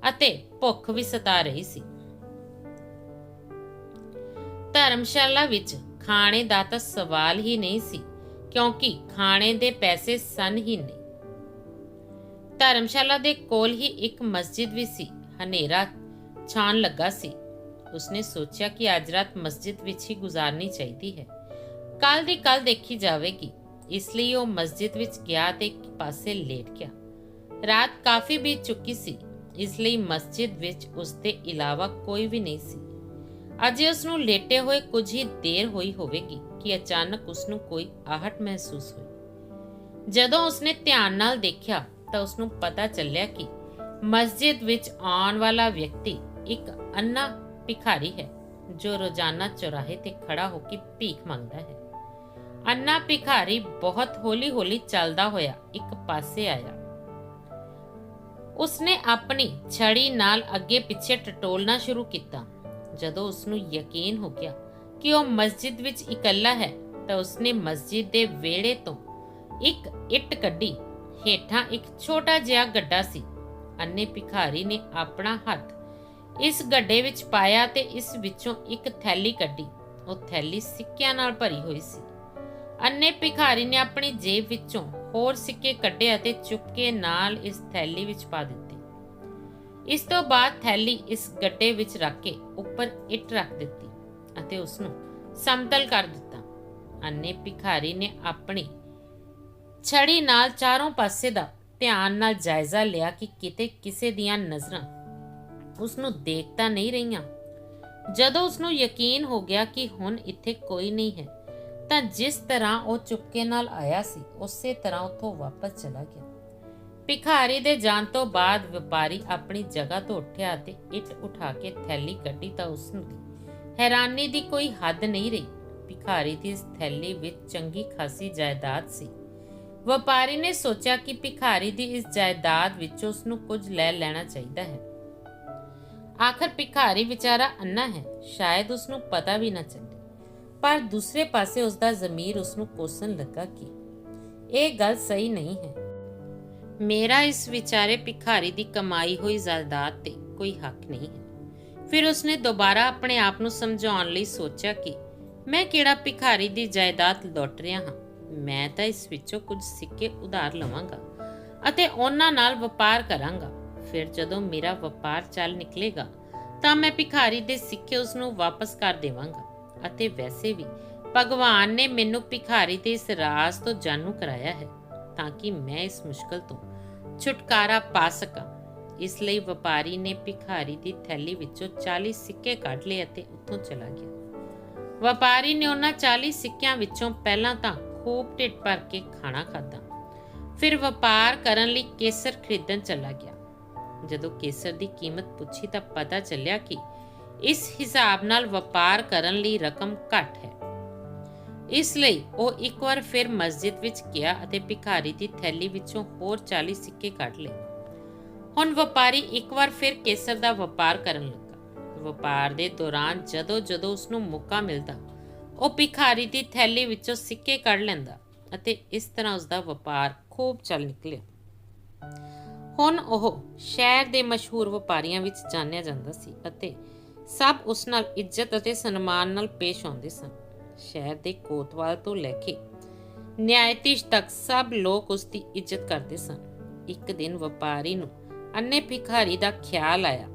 Speaker 1: ਅਤੇ ਭੁੱਖ ਵੀ ਸਤਾ ਰਹੀ ਸੀ। ਧਰਮਸ਼ਾਲਾ ਵਿੱਚ ਖਾਣੇ ਦਾ ਤਾਂ ਸਵਾਲ ਹੀ ਨਹੀਂ ਸੀ, ਕਿਉਂਕਿ ਖਾਣੇ ਦੇ ਪੈਸੇ ਸਨ ਹੀ ਨਹੀਂ। ਧਰਮਸ਼ਾਲਾ ਦੇ ਕੋਲ ਹੀ ਇੱਕ ਮਸਜਿਦ ਵੀ ਸੀ, ਹਨੇਰਾ ਛਾਣ ਲੱਗਾ ਸੀ। ਉਸਨੇ ਸੋਚਿਆ ਕਿ ਅੱਜ ਰਾਤ ਮਸਜਿਦ ਵਿੱਚ ਹੀ ਗੁਜ਼ਾਰਨੀ ਚਾਹੀਦੀ ਹੈ। ਕੱਲ ਦੀ ਕੱਲ ਦੇਖੀ ਜਾਵੇਗੀ, ਇਸ ਲਈ ਉਹ ਮਸਜਿਦ ਵਿੱਚ ਗਿਆ ਤੇ ਇੱਕ ਪਾਸੇ ਲੇਟ ਗਿਆ। ਰਾਤ ਕਾਫੀ ਬੀਤ ਚੁੱਕੀ ਸੀ, ਇਸ ਲਈ ਮਸਜਿਦ ਵਿੱਚ ਉਸ ਦੇ ਇਲਾਵਾ ਕੋਈ ਵੀ ਨਹੀਂ ਸੀ। ਅਜੇ ਉਸ ਨੂੰ ਲੇਟੇ ਹੋਏ ਕੁਝ ਹੀ ਦੇਰ ਹੋਈ ਹੋਵੇਗੀ ਕਿ ਅਚਾਨਕ ਉਸ ਨੂੰ ਕੋਈ ਆਹਟ ਮਹਿਸੂਸ ਹੋਈ। ਜਦੋਂ ਉਸਨੇ ਧਿਆਨ ਨਾਲ ਦੇਖਿਆ ਤਾਂ ਉਸ ਨੂੰ ਪਤਾ ਚੱਲਿਆ ਕਿ ਮਸਜਿਦ ਵਿੱਚ ਆਉਣ ਵਾਲਾ ਵਿਅਕਤੀ ਇੱਕ ਅੰਨਾ ਭਿਖਾਰੀ ਹੈ, ਜੋ ਰੋਜ਼ਾਨਾ ਚੌਰਾਹੇ ਤੇ ਖੜਾ ਹੋ ਕੇ ਭੀਖ ਮੰਗਦਾ ਹੈ। ਅੰਨਾ ਭਿਖਾਰੀ ਬਹੁਤ ਹੌਲੀ-ਹੌਲੀ ਚੱਲਦਾ ਹੋਇਆ ਇੱਕ ਪਾਸੇ ਆਇਆ। ਉਸਨੇ ਆਪਣੀ ਛੜੀ ਨਾਲ ਅੱਗੇ ਪਿੱਛੇ ਟਟੋਲਣਾ ਸ਼ੁਰੂ ਕੀਤਾ। ਜਦੋਂ ਉਸ ਨੂੰ ਯਕੀਨ ਹੋ ਗਿਆ ਕਿ ਉਹ ਮਸਜਿਦ ਵਿੱਚ ਇਕੱਲਾ ਹੈ, ਤਾਂ ਉਸਨੇ ਮਸਜਿਦ ਦੇ ਵਿਹੜੇ ਤੋਂ ਇੱਕ ਇੱਟ ਕੱਢੀ। ਹੇਠਾਂ ਇੱਕ ਛੋਟਾ ਜਿਹਾ ਗੱਡਾ ਸੀ। ਅੰਨੇ ਭਿਖਾਰੀ ਨੇ ਆਪਣਾ ਹੱਥ ਇਸ ਗੱਡੇ ਵਿੱਚ ਪਾਇਆ ਤੇ ਇਸ ਵਿੱਚੋਂ ਇੱਕ ਥੈਲੀ ਕੱਢੀ। ਉਹ ਥੈਲੀ ਸਿੱਕਿਆਂ ਨਾਲ ਭਰੀ ਹੋਈ ਸੀ। ਅੰਨੇ ਭਿਖਾਰੀ ਨੇ ਆਪਣੀ ਜੇਬ ਵਿੱਚੋਂ ਹੋਰ ਸਿੱਕੇ ਕੱਢੇ ਅਤੇ ਚੁਪਕੇ ਨਾਲ ਇਸ ਥੈਲੀ ਵਿੱਚ ਪਾ ਦਿੱਤੇ। ਇਸ ਤੋਂ ਬਾਅਦ ਥੈਲੀ ਇਸ ਗੱਡੇ ਵਿੱਚ ਰੱਖ ਕੇ ਉੱਪਰ ਇੱਟ ਰੱਖ ਦਿੱਤੀ ਅਤੇ ਉਸ ਨੂੰ ਸਮਤਲ ਕਰ ਦਿੱਤਾ। ਅੰਨੇ ਭਿਖਾਰੀ ਨੇ ਆਪਣੀ ਛੜੀ ਨਾਲ ਚਾਰੋਂ ਪਾਸੇ ਦਾ ਧਿਆਨ ਨਾਲ ਜਾਇਜ਼ਾ ਲਿਆ ਕਿ ਕਿਤੇ ਕਿਸੇ ਦੀਆਂ ਨਜ਼ਰਾਂ ਉਸ ਨੂੰ ਦੇਖ ਨਹੀਂ ਰਹੀਆਂ। ਜਦੋਂ ਉਸ ਨੂੰ ਯਕੀਨ ਹੋ ਗਿਆ ਕਿ ਹੁਣ ਇੱਥੇ ਕੋਈ ਨਹੀਂ ਹੈ, ਤਾਂ ਜਿਸ ਤਰ੍ਹਾਂ ਉਹ ਚੁਪਕੇ ਨਾਲ ਆਇਆ ਸੀ, ਉਸੇ ਤਰ੍ਹਾਂ ਉੱਥੋਂ ਵਾਪਸ ਚਲਾ ਗਿਆ। ਭਿਖਾਰੀ ਦੇ ਜਾਣ ਤੋਂ ਬਾਅਦ ਵਪਾਰੀ ਆਪਣੀ ਜਗ੍ਹਾ ਤੋਂ ਉੱਠਿਆ ਅਤੇ ਇੱਟ ਉਠਾ ਕੇ ਥੈਲੀ ਕੱਢੀ ਤਾਂ ਉਸ ਨੂੰ ਹੈਰਾਨੀ ਦੀ ਕੋਈ ਹੱਦ ਨਹੀਂ ਰਹੀ। ਭਿਖਾਰੀ ਦੀ ਇਸ ਥੈਲੀ ਵਿੱਚ ਚੰਗੀ ਖਾਸੀ ਜਾਇਦਾਦ ਸੀ। ਵਪਾਰੀ ਨੇ ਸੋਚਿਆ ਕਿ ਭਿਖਾਰੀ ਦੀ ਇਸ ਜਾਇਦਾਦ ਵਿੱਚੋਂ ਉਸ ਨੂੰ ਕੁਝ ਲੈ ਲੈਣਾ ਚਾਹੀਦਾ ਹੈ। ਆਖਰ ਭਿਖਾਰੀ ਵਿਚਾਰਾ ਅੰਨਾ ਹੈ। ਸ਼ਾਇਦ ਉਸ ਨੂੰ ਪਤਾ ਵੀ ਨਾ ਚੱਲੇ। ਪਰ ਦੂਸਰੇ ਪਾਸੇ ਉਸ ਦਾ ਜ਼ਮੀਰ ਉਸ ਨੂੰ ਕੋਸਣ ਲੱਗਾ ਕਿ ਇਹ ਗੱਲ ਸਹੀ ਨਹੀਂ ਹੈ। ਮੇਰਾ ਇਸ ਵਿਚਾਰੇ ਭਿਖਾਰੀ ਦੀ ਕਮਾਈ ਹੋਈ ਜਾਇਦਾਦ ਤੇ ਕੋਈ ਹੱਕ ਨਹੀਂ ਹੈ। ਫਿਰ ਉਸਨੇ ਦੁਬਾਰਾ ਆਪਣੇ ਆਪ ਨੂੰ ਸਮਝਾਉਣ ਲਈ ਸੋਚਿਆ ਕਿ ਮੈਂ ਕਿਹੜਾ ਭਿਖਾਰੀ ਦੀ ਜਾਇਦਾਦ ਲੁੱਟ ਰਿਹਾ ਹਾਂ। ਮੈਂ ਤਾਂ ਇਸ ਵਿੱਚੋਂ ਕੁਝ ਸਿੱਕੇ ਉਧਾਰ ਲਵਾਂਗਾ ਅਤੇ ਉਹਨਾਂ ਨਾਲ ਵਪਾਰ ਕਰਾਂਗਾ। ਫਿਰ ਜਦੋਂ ਮੇਰਾ ਵਪਾਰ ਚੱਲ ਨਿਕਲੇਗਾ, ਤਾਂ ਮੈਂ ਭਿਖਾਰੀ ਦੇ ਸਿੱਕੇ ਉਸ ਨੂੰ ਵਾਪਸ ਕਰ ਦੇਵਾਂਗਾ ਅਤੇ ਵੈਸੇ ਵੀ ਭਗਵਾਨ ਨੇ ਮੈਨੂੰ ਭਿਖਾਰੀ ਦੇ ਇਸ ਰਾਜ਼ ਤੋਂ ਜਾਣੂ ਕਰਾਇਆ ਹੈ। ਤਾਂ ਕਿ ਮੈਂ ਇਸ ਮੁਸ਼ਕਲ ਤੋਂ ਛੁਟਕਾਰਾ ਪਾ ਸਕਾਂ ਇਸ ਲਈ ਵਪਾਰੀ ਨੇ ਭਿਖਾਰੀ ਦੀ ਥੈਲੀ ਵਿੱਚੋਂ 40 ਸਿੱਕੇ ਕੱਢ ਲਏ ਅਤੇ ਉੱਥੋਂ ਚਲਾ ਗਿਆ ਵਪਾਰੀ ਨੇ ਉਹਨਾਂ 40 ਸਿੱਕਿਆਂ ਵਿੱਚੋਂ ਪਹਿਲਾਂ ਤਾਂ ਖੂਬ ਢਿੱਡ ਭਰ ਕੇ ਖਾਣਾ ਖਾਧਾ ਫਿਰ ਵਪਾਰ ਕਰਨ ਲਈ ਕੇਸਰ ਖਰੀਦਣ ਚਲਾ ਗਿਆ ਜਦੋਂ ਕੇਸਰ ਦੀ ਕੀਮਤ ਪੁੱਛੀ ਤਾਂ ਪਤਾ ਚੱਲਿਆ ਕਿ ਇਸ ਹਿਸਾਬ ਨਾਲ ਵਪਾਰ ਕਰਨ ਲਈ ਰਕਮ ਘੱਟ ਹੈ ਇਸ ਲਈ ਉਹ ਇੱਕ ਵਾਰ ਫਿਰ ਮਸਜਿਦ ਵਿੱਚ ਗਿਆ ਅਤੇ ਭਿਖਾਰੀ ਦੀ ਥੈਲੀ ਵਿੱਚੋਂ ਹੋਰ 40 ਸਿੱਕੇ ਕੱਢ ਲਏ। ਹੁਣ ਵਪਾਰੀ ਇੱਕ ਵਾਰ ਫਿਰ ਕੇਸਰ ਦਾ ਵਪਾਰ ਕਰਨ ਲੱਗਾ। ਵਪਾਰ ਦੇ ਦੌਰਾਨ ਜਦੋਂ ਜਦੋਂ ਉਸ ਨੂੰ ਮੌਕਾ ਮਿਲਦਾ, ਉਹ ਭਿਖਾਰੀ ਦੀ ਥੈਲੀ ਵਿੱਚੋਂ ਸਿੱਕੇ ਕੱਢ ਲੈਂਦਾ ਅਤੇ ਇਸ ਤਰ੍ਹਾਂ ਉਸ ਦਾ ਵਪਾਰ ਖੂਬ ਚੱਲ ਨਿਕਲਿਆ। ਹੁਣ ਉਹ ਸ਼ਹਿਰ ਦੇ ਮਸ਼ਹੂਰ ਵਪਾਰੀਆਂ ਵਿੱਚ ਜਾਣਿਆ ਜਾਂਦਾ ਸੀ ਅਤੇ ਸਭ ਉਸ ਨਾਲ ਇੱਜ਼ਤ ਅਤੇ ਸਨਮਾਨ ਨਾਲ ਪੇਸ਼ ਆਉਂਦੇ ਸਨ। ਸ਼ਹਿਰ ਦੇ ਕੋਤਵਾਲ ਤੋਂ ਲੈ ਕੇ ਨਿਆਇਤੀਸ਼ ਤੱਕ ਸਭ ਲੋਕ ਉਸ ਦੀ ਇੱਜ਼ਤ ਕਰਦੇ ਸਨ। ਇੱਕ ਦਿਨ ਵਪਾਰੀ ਨੂੰ ਅੰਨੇ ਭਿਖਾਰੀ ਦਾ ਖਿਆਲ ਆਇਆ।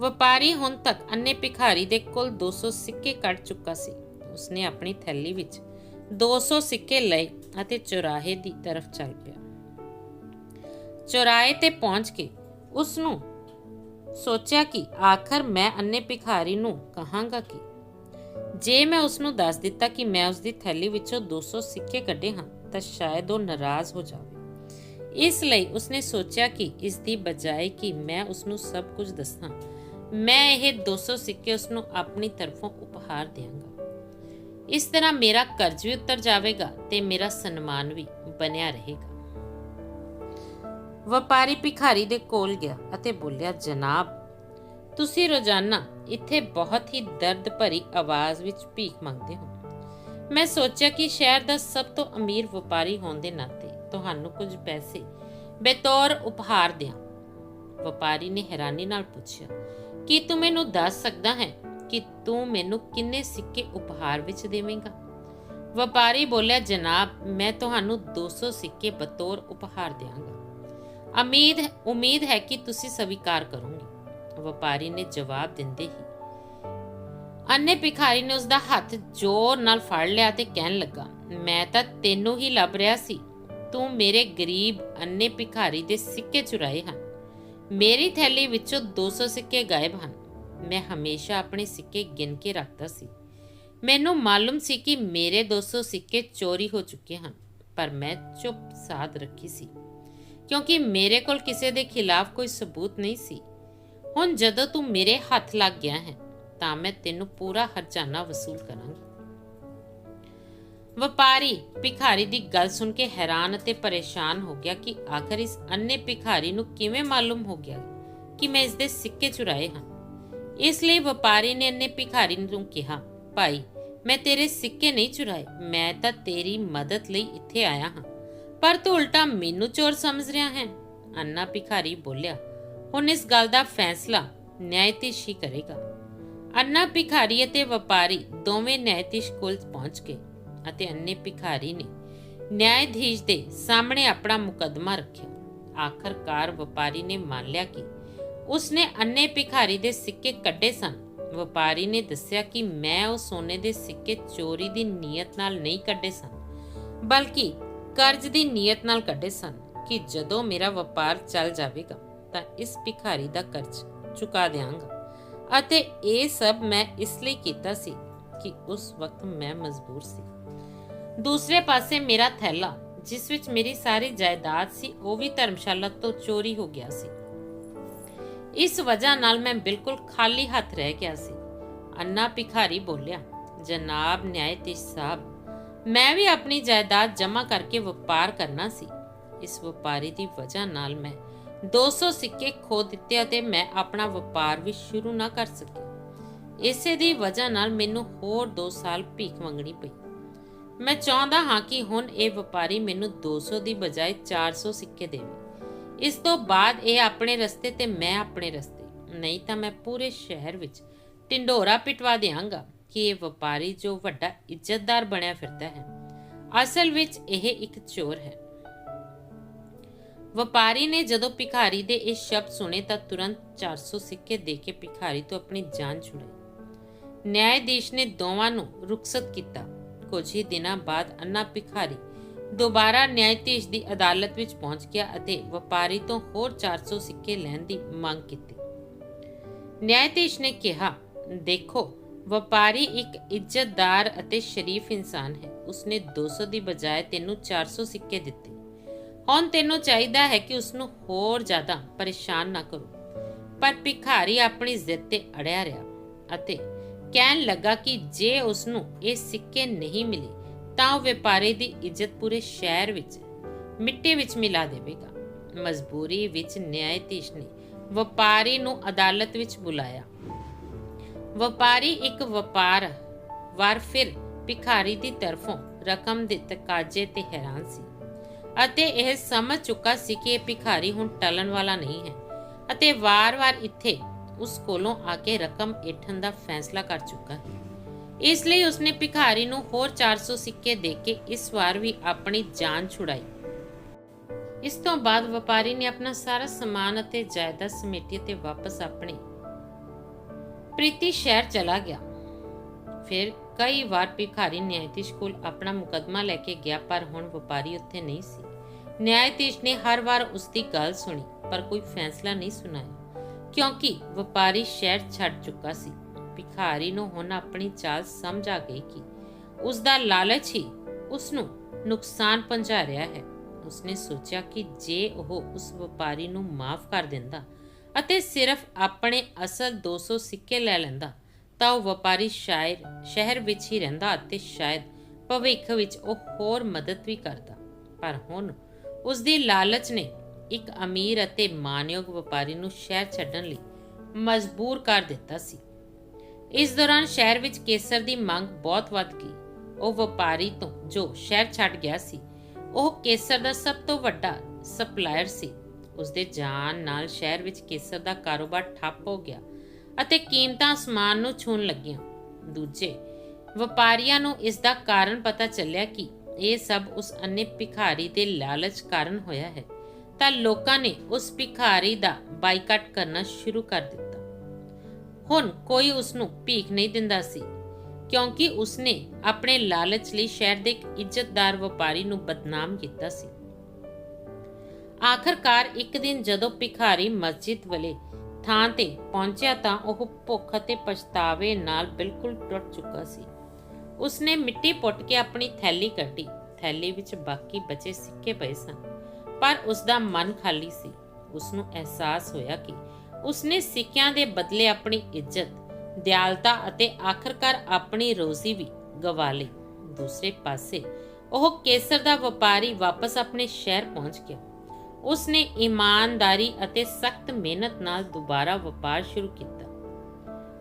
Speaker 1: ਵਪਾਰੀ ਹੁਣ ਤੱਕ ਅੰਨੇ ਭਿਖਾਰੀ ਦੇ ਕੋਲ 200 ਸਿੱਕੇ ਕੱਢ ਚੁੱਕਾ ਸੀ। ਉਸਨੇ ਆਪਣੀ ਥੈਲੀ ਵਿੱਚ 200 ਸਿੱਕੇ ਲਏ ਅਤੇ ਚੁਰਾਹੇ ਦੀ ਤਰਫ ਚੱਲ ਪਿਆ ਚੁਰਾਹੇ ਤੇ ਪਹੁੰਚ ਕੇ ਉਸ ਨੂੰ ਸੋਚਿਆ ਕਿ ਆਖਰ ਮੈਂ ਅੰਨੇ ਭਿਖਾਰੀ ਨੂੰ ਕਹਾਂਗਾ ਕਿ ਜੇ ਮੈਂ ਉਸ ਨੂੰ ਦੱਸ ਦਿੱਤਾ ਕਿ ਮੈਂ ਉਸ ਦੀ ਥੈਲੀ ਵਿੱਚੋਂ 200 ਸਿੱਕੇ ਕੱਢੇ ਹਨ, ਤਾਂ ਸ਼ਾਇਦ ਉਹ ਨਾਰਾਜ਼ ਹੋ ਜਾਵੇ। ਇਸ ਲਈ ਉਸਨੇ ਸੋਚਿਆ ਕਿ ਇਸ ਦੀ ਬਜਾਏ ਕਿ ਮੈਂ ਉਸ ਨੂੰ ਸਭ ਕੁਝ ਦੱਸਾਂ, ਮੈਂ ਇਹ 200 ਸਿੱਕੇ ਉਸ ਨੂੰ ਆਪਣੀ ਤਰਫੋਂ ਉਪਹਾਰ ਦਿਆਂਗਾ। ਇਸ ਤਰ੍ਹਾਂ ਮੇਰਾ ਕਰਜ਼ ਵੀ ਉਤਰ ਜਾਵੇਗਾ ਤੇ ਮੇਰਾ ਸਨਮਾਨ ਵੀ ਬਣਿਆ ਰਹੇਗਾ। ਵਪਾਰੀ ਭਿਖਾਰੀ ਦੇ ਕੋਲ ਗਿਆ ਅਤੇ ਬੋਲਿਆ, ਜਨਾਬ, ਤੁਸੀਂ ਰੋਜ਼ਾਨਾ ਇੱਥੇ ਬਹੁਤ ਹੀ ਦਰਦ ਭਰੀ ਆਵਾਜ਼ ਵਿੱਚ ਭੀਖ ਮੰਗਦੇ ਹੋ। ਮੈਂ ਸੋਚਿਆ ਕਿ ਸ਼ਹਿਰ ਦਾ ਸਭ ਤੋਂ ਅਮੀਰ ਵਪਾਰੀ ਹੋਣ ਦੇ ਨਾਤੇ ਤੁਹਾਨੂੰ ਕੁਝ ਪੈਸੇ ਬਤੌਰ ਉਪਹਾਰ ਦਿਆਂ। ਵਪਾਰੀ ਨੇ ਹੈਰਾਨੀ ਨਾਲ ਪੁੱਛਿਆ, ਕੀ ਤੂੰ ਮੈਨੂੰ ਦੱਸ ਸਕਦਾ ਹੈ ਕਿ ਤੂੰ ਮੈਨੂੰ ਕਿੰਨੇ ਸਿੱਕੇ ਉਪਹਾਰ ਵਿੱਚ ਦੇਵੇਂਗਾ? ਵਪਾਰੀ ਬੋਲਿਆ, ਜਨਾਬ, ਮੈਂ ਤੁਹਾਨੂੰ 200 ਸਿੱਕੇ ਬਤੌਰ ਉਪਹਾਰ ਦਿਆਂਗਾ। ਉਮੀਦ ਉਮੀਦ ਹੈ ਕਿ ਤੁਸੀਂ ਸਵੀਕਾਰ ਕਰੋਗੇ। ਵਪਾਰੀ ਨੇ ਜਵਾਬ ਦਿੰਦੇ ਹੀ ਅੰਨੇ ਭਿਖਾਰੀ ਨੇ ਉਸ ਦਾ ਹੱਥ ਜ਼ੋਰ ਨਾਲ ਫੜ ਲਿਆ ਤੇ ਕਹਿਣ ਲੱਗਾ, ਮੈਂ ਤਾਂ ਤੈਨੂੰ ਹੀ ਲੱਭ ਰਿਹਾ ਸੀ। ਤੂੰ ਮੇਰੇ ਗਰੀਬ ਅੰਨੇ ਭਿਖਾਰੀ ਦੇ ਸਿੱਕੇ ਚੁਰਾਏ ਹਨ। ਮੇਰੀ ਥੈਲੀ ਵਿੱਚੋਂ 200 ਸਿੱਕੇ ਗਾਇਬ ਹਨ। ਮੈਂ ਹਮੇਸ਼ਾ ਆਪਣੇ ਸਿੱਕੇ ਗਿਣ ਕੇ ਰੱਖਦਾ ਸੀ। ਮੈਨੂੰ ਮਾਲੂਮ ਸੀ ਕਿ ਮੇਰੇ 200 ਸਿੱਕੇ ਚੋਰੀ ਹੋ ਚੁੱਕੇ ਹਨ, ਪਰ ਮੈਂ ਚੁੱਪ ਸਾਧ ਰੱਖੀ ਸੀ, ਕਿਉਂਕਿ ਮੇਰੇ ਕੋਲ ਕਿਸੇ ਦੇ ਖਿਲਾਫ ਕੋਈ ਸਬੂਤ ਨਹੀਂ ਸੀ। ਹੁਣ ਜਦੋਂ ਤੂੰ ਮੇਰੇ ਹੱਥ ਲੱਗ ਗਿਆ ਹੈ, ਤਾਂ ਮੈਂ ਤੈਨੂੰ ਪੂਰਾ ਹਰਜਾਨਾ ਵਸੂਲ ਕਰਾਂਗੀ। ਵਪਾਰੀ, ਭਿਖਾਰੀ ਦੀ ਗੱਲ ਸੁਣ ਕੇ ਹੈਰਾਨ ਅਤੇ ਪਰੇਸ਼ਾਨ ਹੋ ਗਿਆ ਕਿ ਆਖਰ ਇਸ ਅੰਨੇ ਭਿਖਾਰੀ ਨੂੰ ਕਿਵੇਂ ਮਾਲੂਮ ਹੋ ਗਿਆ ਕਿ ਮੈਂ ਇਸ ਦੇ ਸਿੱਕੇ ਚੁਰਾਏ ਹਨ ਇਸ ਲਈ ਵਪਾਰੀ ਨੇ ਅੰਨੇ ਭਿਖਾਰੀ ਨੂੰ ਕਿਹਾ, ਭਾਈ, ਮੈਂ ਤੇਰੇ ਸਿੱਕੇ ਨਹੀਂ ਚੁਰਾਏ, ਮੈਂ ਤਾਂ ਤੇਰੀ ਮਦਦ ਲਈ ਇੱਥੇ ਆਇਆ ਹਾਂ। ਪਰ ਤੂੰ ਉਲਟਾ ਮੈਨੂੰ ਚੋਰ ਸਮਝ ਰਿਹਾ ਹੈ? ਅੰਨਾ ਭਿਖਾਰੀ ਬੋਲਿਆ ਹੁਣ ਇਸ ਗੱਲ ਦਾ ਫੈਸਲਾ ਨਿਆਇਤੀਸ਼ ਹੀ ਕਰੇਗਾ। ਅੰਨਾ ਭਿਖਾਰੀ ਅਤੇ ਵਪਾਰੀ ਦੋਵੇਂ ਨਿਆਇਤੀਸ਼ ਕੋਲ ਪਹੁੰਚ ਗਏ ਅਤੇ ਅੰਨੇ ਭਿਖਾਰੀ ਨੇ ਨਿਆਇਧੀਸ਼ ਦੇ ਸਾਹਮਣੇ ਆਪਣਾ ਮੁਕੱਦਮਾ ਰੱਖਿਆ। ਆਖਰਕਾਰ ਵਪਾਰੀ ਨੇ ਮੰਨ ਲਿਆ ਕਿ ਉਸਨੇ ਅੰਨੇ ਭਿਖਾਰੀ ਦੇ ਸਿੱਕੇ ਕੱਢੇ ਸਨ। ਵਪਾਰੀ ਨੇ ਦੱਸਿਆ ਕਿ ਮੈਂ ਉਹ ਸੋਨੇ ਦੇ ਸਿੱਕੇ ਚੋਰੀ ਦੀ ਨੀਅਤ ਨਾਲ ਨਹੀਂ ਕੱਢੇ ਸਨ, ਬਲਕਿ ਕਰਜ਼ ਦੀ ਨੀਅਤ ਨਾਲ ਕੱਢੇ ਸਨ ਕਿ ਜਦੋਂ ਮੇਰਾ ਵਪਾਰ ਚੱਲ ਜਾਵੇਗਾ ਤਾਂ ਇਸ ਭਿਖਾਰੀ ਦਾ ਕਰਜ਼ ਚੁਕਾ ਦਿਆਂਗਾ। ਅਤੇ ਇਹ ਸਭ ਮੈਂ ਇਸ ਲਈ ਕੀਤਾ ਸੀ ਕਿ ਉਸ ਵਕਤ ਮੈਂ ਮਜਬੂਰ ਸੀ। ਦੂਸਰੇ ਪਾਸੇ ਮੇਰਾ ਥੈਲਾ, ਜਿਸ ਵਿੱਚ ਮੇਰੀ ਸਾਰੀ ਜਾਇਦਾਦ ਸੀ, ਉਹ ਵੀ ਧਰਮਸ਼ਾਲਾ ਤੋਂ ਚੋਰੀ ਹੋ ਗਿਆ ਸੀ। ਇਸ ਵਜ੍ਹਾ ਨਾਲ ਮੈਂ ਬਿਲਕੁਲ ਖਾਲੀ ਹੱਥ ਰਹਿ ਗਿਆ ਸੀ। ਅੰਨਾ ਭਿਖਾਰੀ ਬੋਲਿਆ, ਜਨਾਬ ਨਿਆਇਤੀਸ਼ ਸਾਹਿਬ, ਮੈਂ ਵੀ ਆਪਣੀ ਜਾਇਦਾਦ ਜਮ੍ਹਾਂ ਕਰਕੇ ਵਪਾਰ ਕਰਨਾ ਸੀ। ਇਸ ਵਪਾਰੀ ਦੀ ਵਜ੍ਹਾ ਨਾਲ ਮੈਂ 200 ਸਿੱਕੇ ਖੋ ਦਿੱਤੇ ਅਤੇ ਮੈਂ ਆਪਣਾ ਵਪਾਰ ਵੀ ਸ਼ੁਰੂ ਨਾ ਕਰ ਸਕਿਆ। ਇਸੇ ਦੀ ਵਜ੍ਹਾ ਨਾਲ ਮੈਨੂੰ ਹੋਰ 2 ਸਾਲ ਭੀਖ ਮੰਗਣੀ ਪਈ। ਮੈਂ ਚਾਹੁੰਦਾ ਹਾਂ ਕਿ ਹੁਣ ਇਹ ਵਪਾਰੀ ਮੈਨੂੰ 200 ਦੀ ਬਜਾਏ 400 ਸਿੱਕੇ ਦੇਵੇ। ਇਸ ਤੋਂ ਬਾਅਦ ਇਹ ਆਪਣੇ ਰਸਤੇ ਤੇ ਮੈਂ ਆਪਣੇ ਰਸਤੇ। ਨਹੀਂ ਤਾਂ ਮੈਂ ਪੂਰੇ ਸ਼ਹਿਰ ਵਿੱਚ ਟਿੰਡੋਰਾ ਪਿਟਵਾ ਦਿਆਂਗਾ ਕਿ ਇਹ ਵਪਾਰੀ ਜੋ ਵੱਡਾ ਇੱਜ਼ਤਦਾਰ ਬਣਿਆ ਫਿਰਦਾ ਹੈ। ਅਸਲ ਵਿੱਚ ਇਹ ਇੱਕ ਚੋਰ ਹੈ। ਵਪਾਰੀ ਨੇ ਜਦੋਂ ਭਿਖਾਰੀ ਦੇ ਇਹ ਸ਼ਬਦ ਸੁਣੇ ਤਾਂ ਤੁਰੰਤ 400 ਸਿੱਕੇ ਦੇ ਕੇ ਭਿਖਾਰੀ ਤੋਂ ਆਪਣੀ ਜਾਨ ਛੁਡਾਈ। ਨਿਆਇਧੀਸ਼ ਨੇ ਦੋਵਾਂ ਨੂੰ ਰੁਖਸਤ ਕੀਤਾ। ਕੁਝ ਹੀ ਦਿਨਾਂ ਬਾਅਦ ਅੰਨਾ ਭਿਖਾਰੀ ਦੁਬਾਰਾ ਨਿਆਇਧੀਸ਼ ਦੀ ਅਦਾਲਤ ਵਿੱਚ ਪਹੁੰਚ ਗਿਆ ਅਤੇ ਵਪਾਰੀ ਤੋਂ ਹੋਰ 400 ਸਿੱਕੇ ਲੈਣ ਦੀ ਮੰਗ ਕੀਤੀ। ਨਿਆਇਧੀਸ਼ ਨੇ ਕਿਹਾ, ਦੇਖੋ, ਵਪਾਰੀ ਇੱਕ ਇੱਜ਼ਤਦਾਰ ਅਤੇ ਸ਼ਰੀਫ ਇਨਸਾਨ ਹੈ। ਉਸਨੇ 200 ਦੀ ਬਜਾਏ ਤੈਨੂੰ 400 ਸਿੱਕੇ ਦਿੱਤੇ। ਹੁਣ ਤੈਨੂੰ ਚਾਹੀਦਾ ਹੈ ਕਿ ਉਸ ਨੂੰ ਹੋਰ ਜ਼ਿਆਦਾ ਪਰੇਸ਼ਾਨ ਨਾ ਕਰੋ। ਪਰ ਭਿਖਾਰੀ ਆਪਣੀ ਜ਼ਿੱਦ ਤੇ ਅੜਿਆ ਰਿਹਾ ਅਤੇ ਕਹਿਣ ਲੱਗਾ ਕਿ ਜੇ ਉਸ ਨੂੰ ਇਹ ਸਿੱਕੇ ਨਹੀਂ ਮਿਲੇ, ਤਾਂ ਉਹ ਵਪਾਰੀ ਦੀ ਇੱਜ਼ਤ ਪੂਰੇ ਸ਼ਹਿਰ ਵਿੱਚ, ਮਿੱਟੀ ਵਿੱਚ ਮਿਲਾ ਦੇਵੇਗਾ। ਮਜਬੂਰੀ ਵਿੱਚ ਨਿਆਇਧੀਸ਼ ਨੇ ਵਪਾਰੀ ਨੂੰ ਅਦਾਲਤ ਵਿੱਚ ਬੁਲਾਇਆ। ਵਪਾਰੀ ਇੱਕ ਵਪਾਰ ਵਾਰ ਫਿਰ ਭਿਖਾਰੀ ਦੀ ਤਰਫੋਂ ਰਕਮ ਦੇ ਤਕਾਜ਼ੇ ਤੇ ਹੈਰਾਨ ਸੀ। ਅਤੇ ਇਹ ਸਮਝ ਚੁੱਕਾ ਸੀ ਕਿ ਇਹ ਭਿਖਾਰੀ ਹੁਣ ਟਲਣ ਵਾਲਾ ਨਹੀਂ ਹੈ। ਅਤੇ ਵਾਰ-ਵਾਰ ਇੱਥੇ ਉਸ ਕੋਲੋਂ ਆ ਕੇ ਰਕਮ ਏਠਣ ਦਾ ਫੈਸਲਾ ਕਰ ਚੁੱਕਾ ਹੈ। ਇਸ ਲਈ ਉਸਨੇ ਭਿਖਾਰੀ ਨੂੰ ਹੋਰ 400 ਸਿੱਕੇ ਦੇ ਕੇ ਇਸ ਵਾਰ ਵੀ ਆਪਣੀ ਜਾਨ ਛੁਡਾਈ। ਇਸ ਤੋਂ ਬਾਅਦ ਵਪਾਰੀ ਨੇ ਆਪਣਾ ਸਾਰਾ ਸਮਾਨ ਅਤੇ ਜਾਇਦਾਦ ਸਮੇਟੀ ਤੇ ਵਾਪਸ ਆਪਣੇ ਪ੍ਰੀਤੀ ਸ਼ਹਿਰ ਚਲਾ ਗਿਆ। ਫਿਰ ਕਈ ਵਾਰ ਭਿਖਾਰੀ ਨਿਆਇਤੀਸ਼ ਕੋਲ ਆਪਣਾ ਮੁਕਦਮਾ ਲੈ ਕੇ ਗਿਆ, ਪਰ ਹੁਣ ਵਪਾਰੀ ਉੱਥੇ ਨਹੀਂ ਸੀ। ਨਿਆਇਤੀਸ਼ ਨੇ ਹਰ ਵਾਰ ਉਸ ਦੀ ਗੱਲ ਸੁਣੀ ਪਰ ਕੋਈ ਫੈਸਲਾ ਨਹੀਂ ਸੁਣਾਇਆ ਕਿਉਂਕਿ ਵਪਾਰੀ ਸ਼ਹਿਰ ਛੱਡ ਚੁੱਕਾ ਸੀ ਭਿਖਾਰੀ ਨੂੰ ਹੁਣ ਆਪਣੀ ਚਾਲ ਸਮਝ ਆ ਗਈ ਕਿ ਉਸ ਦਾ ਲਾਲਚ ਹੀ ਉਸ ਨੂੰ ਨੁਕਸਾਨ ਪਹੁੰਚਾ ਰਿਹਾ ਹੈ ਉਸਨੇ ਸੋਚਿਆ ਕਿ ਜੇ ਉਹ ਉਸ ਵਪਾਰੀ ਨੂੰ ਮਾਫ ਕਰ ਦਿੰਦਾ ਅਤੇ ਸਿਰਫ ਆਪਣੇ ਅਸਲ 200 ਸਿੱਕੇ ਲੈ ਲੈਂਦਾ ਤਾਂ ਉਹ ਵਪਾਰੀ ਸ਼ਾਇਦ ਸ਼ਹਿਰ ਵਿੱਚ ਹੀ ਰਹਿੰਦਾ ਅਤੇ ਸ਼ਾਇਦ ਭਵਿੱਖ ਵਿੱਚ ਉਹ ਹੋਰ ਮਦਦ ਵੀ ਕਰਦਾ ਪਰ ਹੁਣ ਉਸ ਦੀ ਲਾਲਚ ਨੇ ਇੱਕ ਅਮੀਰ ਅਤੇ ਮਾਨਯੋਗ ਵਪਾਰੀ ਨੂੰ ਸ਼ਹਿਰ ਛੱਡਣ ਲਈ ਮਜਬੂਰ ਕਰ ਦਿੱਤਾ ਸੀ। ਇਸ ਦੌਰਾਨ ਸ਼ਹਿਰ ਵਿੱਚ ਕੇਸਰ ਦੀ ਮੰਗ ਬਹੁਤ ਵੱਧ ਗਈ। ਉਹ ਵਪਾਰੀ ਤੋਂ ਜੋ ਸ਼ਹਿਰ ਛੱਡ ਗਿਆ ਸੀ, ਉਹ ਕੇਸਰ ਦਾ ਸਭ ਤੋਂ ਵੱਡਾ ਸਪਲਾਇਰ ਸੀ। ਉਸ ਦੇ ਜਾਣ ਨਾਲ ਸ਼ਹਿਰ ਵਿੱਚ ਕੇਸਰ ਦਾ ਕਾਰੋਬਾਰ ਠੱਪ ਹੋ ਗਿਆ ਅਤੇ ਕੀਮਤਾਂ ਅਸਮਾਨ ਨੂੰ ਛੂਣ ਲੱਗੀਆਂ। ਦੂਜੇ ਵਪਾਰੀਆਂ ਨੂੰ ਇਸ ਦਾ ਕਾਰਨ ਪਤਾ ਚੱਲਿਆ ਕਿ ਇਹ ਸਭ ਉਸ ਅੰਨੇ ਭਿਖਾਰੀ ਦੇ ਲਾਲਚ ਕਾਰਨ ਹੋਇਆ ਹੈ। ਤਾਂ ਲੋਕਾਂ ਨੇ ਉਸ ਭਿਖਾਰੀ ਦਾ ਬਾਈਕਾਟ ਕਰਨਾ ਸ਼ੁਰੂ ਕਰ ਦਿੱਤਾ। ਹੁਣ ਕੋਈ ਉਸ ਨੂੰ ਭੀਖ ਨਹੀਂ ਦਿੰਦਾ ਸੀ, ਕਿਉਂਕਿ ਉਸਨੇ ਆਪਣੇ ਲਾਲਚ ਲਈ ਸ਼ਹਿਰ ਦੇ ਇੱਕ ਇੱਜ਼ਤਦਾਰ ਵਪਾਰੀ ਨੂੰ ਬਦਨਾਮ ਕੀਤਾ ਸੀ। ਆਖਰਕਾਰ ਇੱਕ ਦਿਨ ਜਦੋਂ ਭਿਖਾਰੀ ਮਸਜਿਦ ਵਾਲੇ ਥਾਂ ਤੇ ਪਹੁੰਚਿਆ ਤਾਂ ਉਹ ਭੁੱਖ ਅਤੇ ਪਛਤਾਵੇ ਨਾਲ ਬਿਲਕੁਲ ਟੁੱਟ ਚੁੱਕਾ ਸੀ। ਉਸਨੇ ਮਿੱਟੀ ਪੁੱਟ ਕੇ ਆਪਣੀ ਥੈਲੀ ਕੱਢੀ। ਥੈਲੀ ਵਿੱਚ ਬਾਕੀ ਬਚੇ ਸਿੱਕੇ ਪਏ ਸਨ, ਪਰ ਉਸਦਾ ਮਨ ਖਾਲੀ ਸੀ। ਉਸ ਅਹਿਸਾਸ ਹੋਇਆ ਕਿ ਉਸਨੇ ਸਿੱਕਿਆਂ ਦੇ ਬਦਲੇ ਆਪਣੀ ਇੱਜ਼ਤ, ਦਿਆਲਤਾ ਅਤੇ ਆਖਰਕਾਰ ਆਪਣੀ ਰੋਜ਼ੀ ਵੀ ਗਵਾ ਲਈ। ਦੂਸਰੇ ਪਾਸੇ ਉਹ ਕੇਸਰ ਦਾ ਵਪਾਰੀ ਵਾਪਸ ਆਪਣੇ ਸ਼ਹਿਰ ਪਹੁੰਚ ਗਿਆ। ਉਸਨੇ ਇਮਾਨਦਾਰੀ ਅਤੇ ਸਖਤ ਮਿਹਨਤ ਨਾਲ ਦੁਬਾਰਾ ਵਪਾਰ ਸ਼ੁਰੂ ਕੀਤਾ।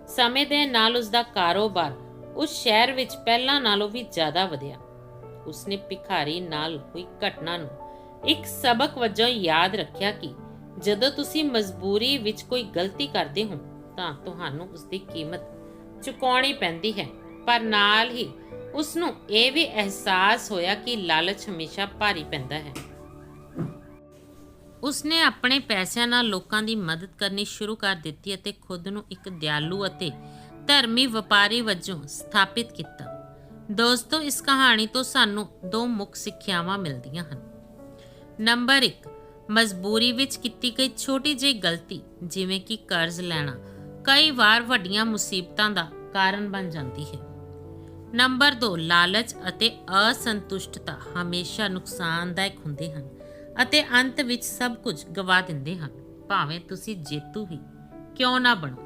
Speaker 1: ਸਮੇਂ ਦੇ ਨਾਲ ਉਸ ਦਾ ਕਾਰੋਬਾਰ ਉਸ ਸ਼ਹਿਰ ਵਿੱਚ ਪਹਿਲਾਂ ਨਾਲੋਂ ਵੀ ਜ਼ਿਆਦਾ ਵਧਿਆ। ਉਸਨੇ ਭਿਖਾਰੀ ਨਾਲ ਹੋਈ ਘਟਨਾ ਨੂੰ ਇੱਕ ਸਬਕ ਵਜੋਂ ਯਾਦ ਰੱਖਿਆ ਕਿ ਜਦੋਂ ਤੁਸੀਂ ਮਜਬੂਰੀ ਵਿੱਚ ਕੋਈ ਗਲਤੀ ਕਰਦੇ ਹੋ, ਤਾਂ ਤੁਹਾਨੂੰ ਉਸ ਦੀ ਕੀਮਤ ਚੁਕਾਉਣੀ ਪੈਂਦੀ ਹੈ। ਪਰ ਨਾਲ ਹੀ ਉਸ ਨੂੰ ਇਹ ਵੀ ਅਹਿਸਾਸ ਹੋਇਆ ਕਿ ਲਾਲਚ ਹਮੇਸ਼ਾ ਭਾਰੀ ਪੈਂਦਾ ਹੈ। ਉਸਨੇ ਆਪਣੇ ਪੈਸਿਆਂ ਨਾਲ ਲੋਕਾਂ ਦੀ ਮਦਦ ਕਰਨੀ ਸ਼ੁਰੂ ਕਰ ਦਿੱਤੀ ਅਤੇ ਖੁਦ ਨੂੰ ਇੱਕ ਦਿਆਲੂ ਅਤੇ ਧਰਮੀ ਵਪਾਰੀ ਵਜੋਂ ਸਥਾਪਿਤ ਕੀਤਾ। ਦੋਸਤੋ, ਇਸ ਕਹਾਣੀ ਤੋਂ ਸਾਨੂੰ ਦੋ ਮੁੱਖ ਸਿੱਖਿਆਵਾਂ ਮਿਲਦੀਆਂ ਹਨ। ਨੰਬਰ 1 ਮਜਬੂਰੀ ਵਿੱਚ ਕੀਤੀ ਗਈ ਛੋਟੀ ਜਿਹੀ ਗਲਤੀ, ਜਿਵੇਂ ਕਿ ਕਰਜ਼ ਲੈਣਾ, ਕਈ ਵਾਰ ਵੱਡੀਆਂ ਮੁਸੀਬਤਾਂ ਦਾ ਕਾਰਨ ਬਣ ਜਾਂਦੀ ਹੈ। ਨੰਬਰ 2 ਲਾਲਚ ਅਤੇ ਅਸੰਤੁਸ਼ਟਤਾ ਹਮੇਸ਼ਾ ਨੁਕਸਾਨਦਾਇਕ ਹੁੰਦੇ ਹਨ ਅਤੇ ਅੰਤ ਵਿੱਚ ਸਭ ਕੁਝ ਗਵਾ ਦਿੰਦੇ ਹਨ। ਭਾਵੇਂ ਤੁਸੀਂ ਜੇਤੂ ਹੀ, ਕਿਉਂ ਨਾ ਬਣੋ।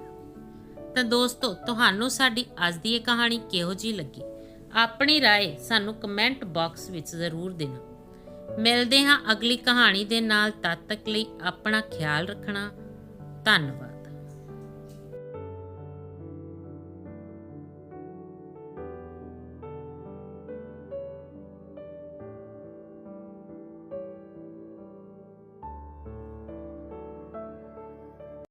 Speaker 1: ਤਾਂ ਦੋਸਤੋ ਤੁਹਾਨੂੰ ਸਾਡੀ ਅੱਜ ਦੀ ਇਹ ਕਹਾਣੀ ਕਿਹੋ ਜੀ ਲੱਗੀ ਆਪਣੀ رائے ਸਾਨੂੰ ਕਮੈਂਟ ਬਾਕਸ ਵਿੱਚ ਜ਼ਰੂਰ ਦੇਣਾ ਮਿਲਦੇ ਹਾਂ ਅਗਲੀ ਕਹਾਣੀ ਦੇ ਨਾਲ ਤਦ ਤੱਕ ਲਈ ਆਪਣਾ ਖਿਆਲ ਰੱਖਣਾ ਧੰਨਵਾਦ